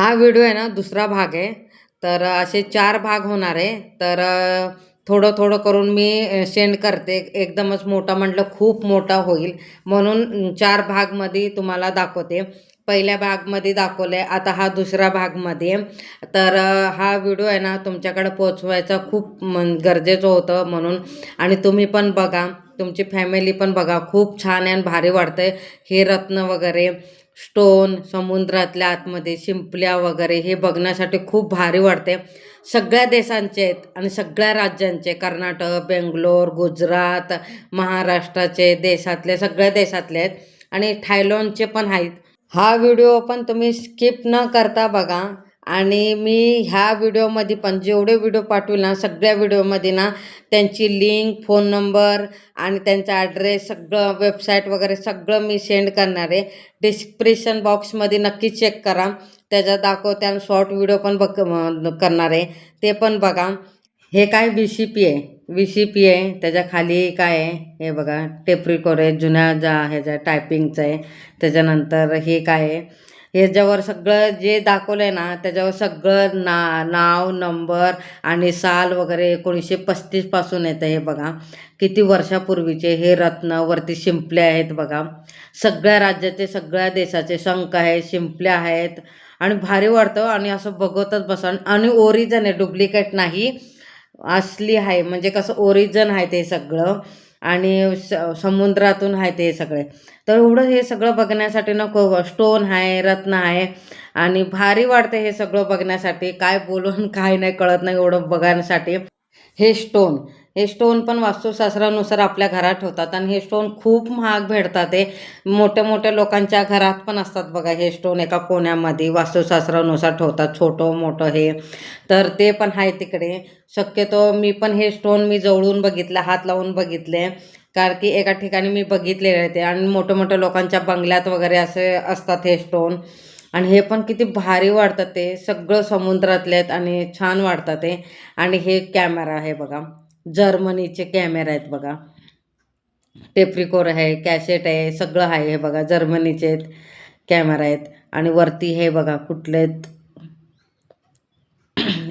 हा व्हिडिओ आहे ना दुसरा भाग आहे. तर असे चार भाग होणार आहे. तर थोडं थोडं करून मी सेंड करते. एकदमच मोठा म्हटलं खूप मोठा होईल. म्हणून चार भागमध्ये तुम्हाला दाखवते. पहिल्या भागमध्ये दाखवलं आहे आता हा दुसरा भागमध्ये. तर हा व्हिडिओ आहे ना तुमच्याकडे पोचवायचा खूप मन गरजेचं होतं म्हणून. आणि तुम्ही पण बघा. तुमची फॅमिली पण बघा. खूप छान आहे आणि भारी वाटतं हे रत्न वगैरे. स्टोन समुद्रातल्या आतमध्ये शिंपल्या वगैरे हे बघण्यासाठी खूप भारी वाटते. सगळ्या देशांचे आहेत आणि सगळ्या राज्यांचे कर्नाटक बेंगलोर गुजरात महाराष्ट्राचे देशातले सगळ्या देशातले आहेत आणि थायलंडचे पण आहेत. हा व्हिडिओ पण तुम्ही स्किप न करता बघा. आणि मी ह्या व्हिडिओमध्ये पण जेवढे व्हिडिओ पाठवेल ना सगळ्या व्हिडिओमध्ये ना त्यांची लिंक फोन नंबर आणि त्यांचा ॲड्रेस सगळं वेबसाईट वगैरे सगळं मी सेंड करणार आहे. डिस्क्रिप्शन बॉक्समध्ये नक्की चेक करा. त्याच्यात दाखवते आणि शॉर्ट व्हिडिओ पण बघ करणार आहे. ते पण बघा. हे काय व्ही सी पी आहे? व्ही सी पी आहे. त्याच्याखाली काय आहे? हे बघा. टेप रिकॉर्ड आहे. जुन्या ज्या ह्याच्या टायपिंगचं आहे. त्याच्यानंतर हे काय आहे? ह्याच्यावर सगळं जे दाखवलं आहे ना त्याच्यावर सगळं ना नाव नंबर आणि साल वगैरे एकोणीसशे पस्तीसपासून येतं हे बघा. किती वर्षापूर्वीचे हे रत्न वरती शिंपले आहेत बघा. सगळ्या राज्याचे सगळ्या देशाचे शंख आहेत शिंपल्या आहेत. आणि भारी वाटतं आणि असं बघतच बसा. आणि ओरिजन आहे डुप्लिकेट नाही. असली आहे म्हणजे कसं ओरिजन आहे ते सगळं. आणि स समुद्रातून आहे ते सगळे. तर एवढं हे सगळं बघण्यासाठी ना को स्टोन आहे रत्न आहे आणि भारी वाटते हे सगळं बघण्यासाठी. काय बोलून काय नाही कळत नाही एवढं बघण्यासाठी. हे स्टोन हे स्टोन पण वास्तुशास्त्रानुसार आपल्या घरात ठेवतात आणि हे स्टोन खूप महाग भेटतात ते मोठ्या मोठ्या लोकांच्या घरात पण असतात बघा हे स्टोन एका कोण्यामध्ये वास्तुशास्त्रानुसार ठेवतात छोटं मोठं हे. तर ते पण आहे तिकडे. शक्यतो मी पण हे स्टोन मी जवळून बघितलं हात लावून बघितले. कारण की एका ठिकाणी मी बघितलेले आहे ते आणि मोठ्या मोठ्या लोकांच्या बंगल्यात वगैरे असे असतात हे स्टोन आणि हे पण किती भारी वाढतात ते. सगळं समुद्रातले आहेत आणि छान वाढतात ते आणि हे कॅमेरा आहे बघा. जर्मनीचे कॅमेरा आहेत बघा. टेप्रिकोर आहे कॅसेट आहे सगळं आहे हे बघा. जर्मनीचे आहेत कॅमेरा आहेत. आणि वरती हे बघा कुठले आहेत.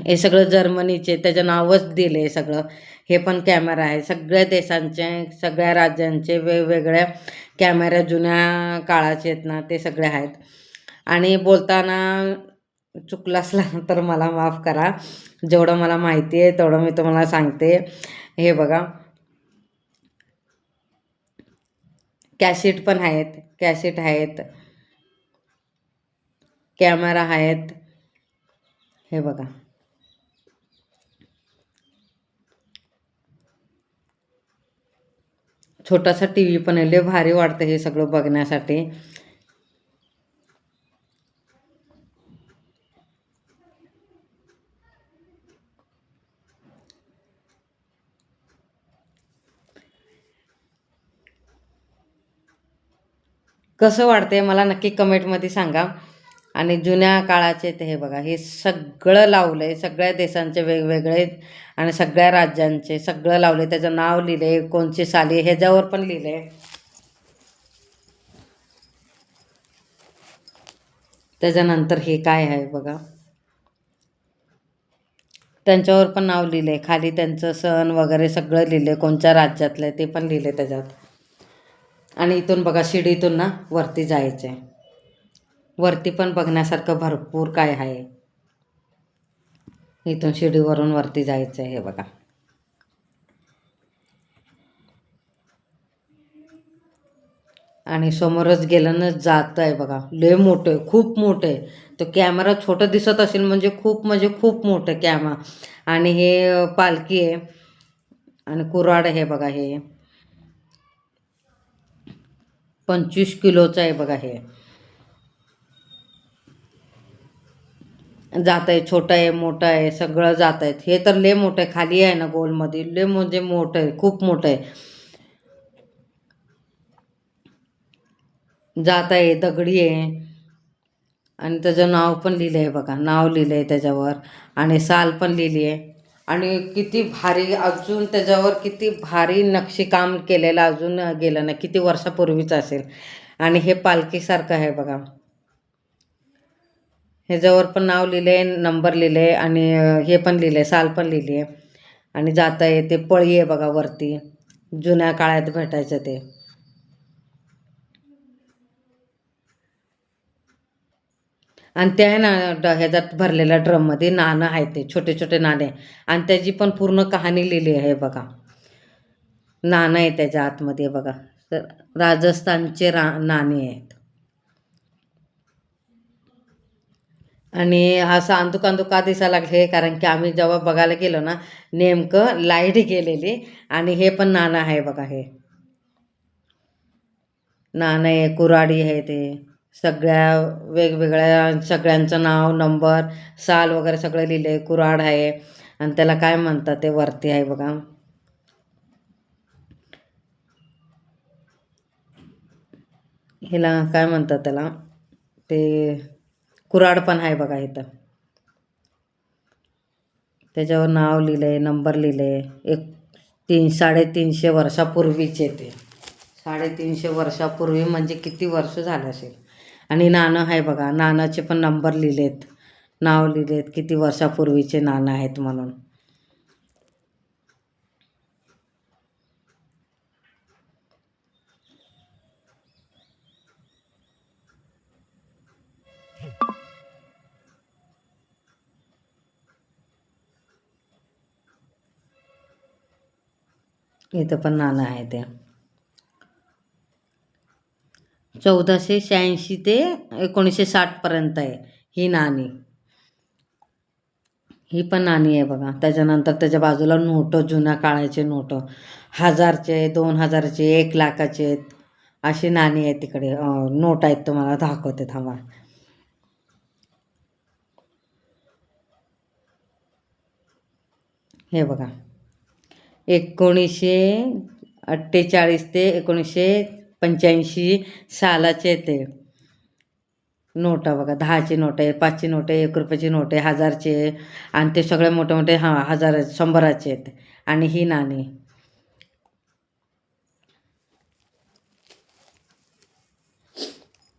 हे सगळं जर्मनीचे त्याचं नावच दिले सगळं. हे पण कॅमेरा आहे. सगळ्या देशांचे सगळ्या राज्यांचे वेगवेगळ्या कॅमेऱ्या जुन्या काळाचे आहेत ना ते सगळे आहेत. आणि बोलताना चुकला असला तर मला माफ करा. जेवढं मला माहिती आहे तेवढं मी तुम्हाला सांगते. हे बघा. कॅसेट पण आहेत. कॅसेट आहेत. कॅमेरा आहेत. हे बघा. छोटासा टी व्ही पण आहे. लय भारी वाटतं हे सगळं बघण्यासाठी. कसं वाटते मला नक्की कमेंटमध्ये सांगा. आणि जुन्या काळाचे ते हे बघा हे सगळं लावलं आहे सगळ्या देशांचे वेगवेगळे आणि सगळ्या राज्यांचे सगळं लावलं आहे त्याचं नाव लिहिलं आहे कोणची साली ह्याच्यावर पण लिहिलं आहे त्याच्यानंतर हे काय आहे बघा. त्यांच्यावर पण नाव लिहिलं आहे खाली त्यांचं सण वगैरे सगळं लिहिलं आहे कोणत्या राज्यातलं आहे ते पण लिहिलं आहे त्याच्यात. आणि इथून बघा शिडीतून ना वरती जायचं आहे वरती पण बघण्यासारखं भरपूर काय आहे. इथून शिडीवरून वरती जायचं आहे हे बघा. आणि समोरच गेलं जात आहे बघा. लय मोठं आहे खूप मोठं आहे. तो कॅमेरा छोटं दिसत असेल म्हणजे खूप म्हणजे खूप मोठं कॅमेरा. आणि हे पालखी आहे. आणि कुऱ्हाड आहे बघा हे. पंचवीस किलोचं आहे बघा हे. जात आहे छोटं आहे मोठं आहे सगळं जात आहेत. हे तर लय मोठं आहे खाली आहे ना गोलमध्ये. लय म्हणजे मोठं आहे खूप मोठं आहे. जात आहे दगडी आहे. आणि त्याचं नाव पण लिहिलं आहे बघा. नाव लिहिलं आहे त्याच्यावर. आणि साल पण लिहिली आहे. आणि किती भारी अजून त्याच्यावर किती भारी नक्षीकाम केलेलं अजून गेलं नाही. किती वर्षापूर्वीचं असेल. आणि हे पालखीसारखं आहे बघा. ह्याच्यावर पण नाव लिहिले नंबर लिहिले आणि हे पण लिहिले साल पण लिहिली आहे आणि जाता येते पळी आहे बघा वरती. जुन्या काळात भेटायचं ते. आणि त्या ना ड- ह्याच्यात भरलेल्या ड्रममध्ये नाणं आहे ते छोटे छोटे नाणे. आणि त्याची पण पूर्ण कहाणी लिहिली आहे बघा. नाणं आहे त्याच्या आतमध्ये बघा. तर राजस्थानचे रा नाणे आहेत. आणि असं अंधुक अंधुक का दिसायला लागले कारण की आम्ही जेव्हा बघायला गेलो ना नेमकं लाइट गेलेली आणि हे पण नाणं आहे बघा हे. नाणं आहे कुराडी आहे ते. सगळ्या वेगवेगळ्या सगळ्यांचं नाव नंबर साल वगैरे सगळं लिहिलं आहे कुऱ्हाड आहे. आणि त्याला काय म्हणतात ते वरती आहे बघा. हिला काय म्हणतात त्याला? ते कुऱ्हाड पण आहे बघा इथं. त्याच्यावर नाव लिहिलंय नंबर लिहिलंय. एक तीन साडेतीनशे वर्षापूर्वीचे ते. साडेतीनशे वर्षापूर्वी म्हणजे किती वर्ष झालं असेल? आणि नाणं आहे बघा नानाचे पण नंबर लिहिलेत. नाव लिहिलेत किती वर्षापूर्वीचे नाणं आहेत म्हणून. इथं पण नाणं आहे ते चौदाशे शहाऐंशी ते एकोणीसशे साठपर्यंत आहे. ही नाणी. ही पण नाणी आहे बघा. त्याच्यानंतर त्याच्या बाजूला नोटं जुन्या काळाचे नोटं. हजारचे दोन हजारचे एक लाखाचे आहेत. अशी नाणी आहेत तिकडे. नोट आहेत तुम्हाला दाखवते थांबा. हे बघा. एकोणीसशे अठ्ठेचाळीस ते एकोणीसशे पंच्याऐंशी सालाचे ते. नोटा बघा दहाची नोट आहे पाचची नोट आहे एक रुपयाची नोट आहे हजारची आहे आणि ते सगळे मोठे मोठे हां हजार शंभराचे आहेत. आणि ही नाणी.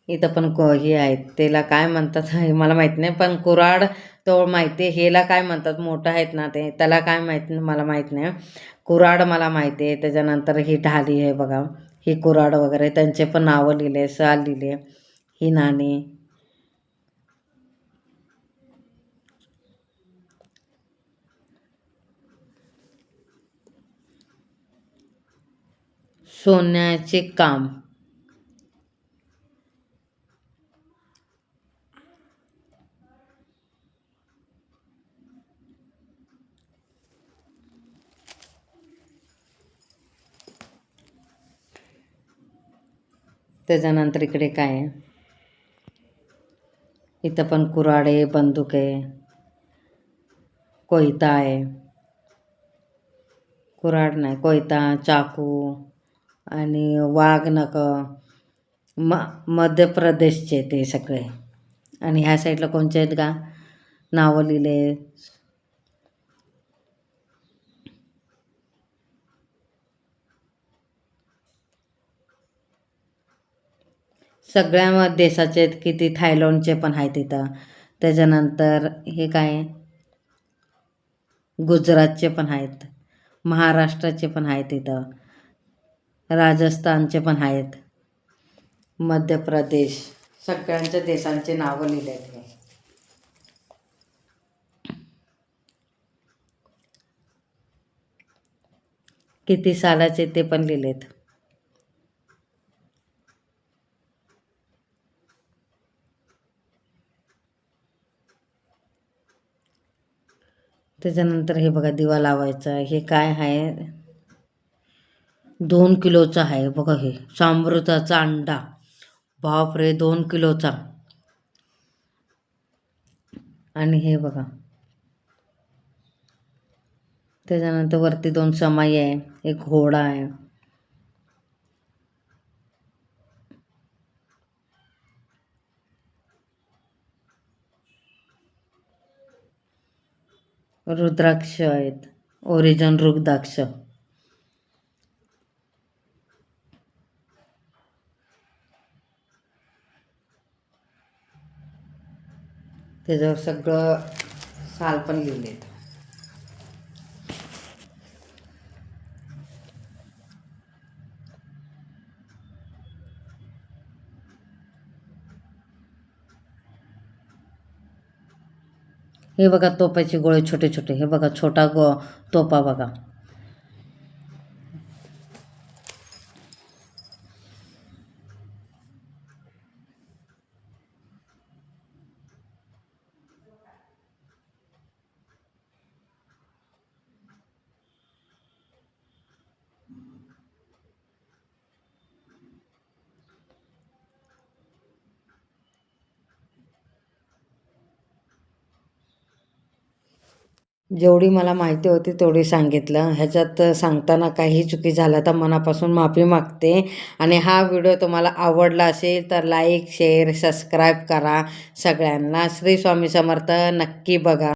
इथं पण को हे आहेत त्याला काय म्हणतात हे मला माहीत नाही पण कुऱ्हाड तो माहिती आहे हेला काय म्हणतात मोठं आहेत ना ते त्याला काय माहीत नाही मला माहीत नाही. कुऱ्हाड मला माहिती आहे त्याच्यानंतर ही ढाली आहे बघा. ही कुऱ्हाड वगैरे त्यांचे पण नावं लिहिले साल लिहिले ही नाणी. सोन्याचे काम. त्याच्यानंतर इकडे काय आहे? इथं पण कुऱ्हाड आहे बंदूक आहे कोयता आहे. कुऱ्हाड नाही कोयता चाकू आणि वाघनख म मध्य प्रदेशचे ते सगळे. आणि ह्या साईडला कोणचे आहेत का नावं लिहिले सगळ्या म- देशाचे आहेत किती थायलंडचे पण आहेत तिथं त्याच्यानंतर हे काय? गुजरातचे पण आहेत. महाराष्ट्राचे पण आहेत तिथं राजस्थानचे पण आहेत. मध्य प्रदेश सगळ्यांच्या देशांचे नावं लिहिले आहेत हे. किती सालाचे ते पण लिहिलेत. त्याच्यानंतर हे बघा दिवा लावायचा हे काय आहे? दोन किलोचा आहे बघा हे. सामृताचा अंडा. बापरे दोन किलोचा. आणि हे बघा. त्याच्यानंतर वरती दोन समाई आहे. एक घोडा आहे. रुद्राक्ष आहेत. ओरिजन रुद्राक्ष. त्याच्यावर सगळं साल पण लिहिलेत. हे बघा तोपाचे गोळे छोटे छोटे हे बघा छोटा गो तोपा बघा. जेवढी मला माहिती होती तेवढी सांगितलं. ह्याच्यात सांगताना काही चुकी झाल्या तर मनापासून माफी मागते. आणि हा व्हिडिओ तुम्हाला आवडला असेल तर लाईक शेअर सबस्क्राईब करा सगळ्यांना. श्री स्वामी समर्थ नक्की बघा.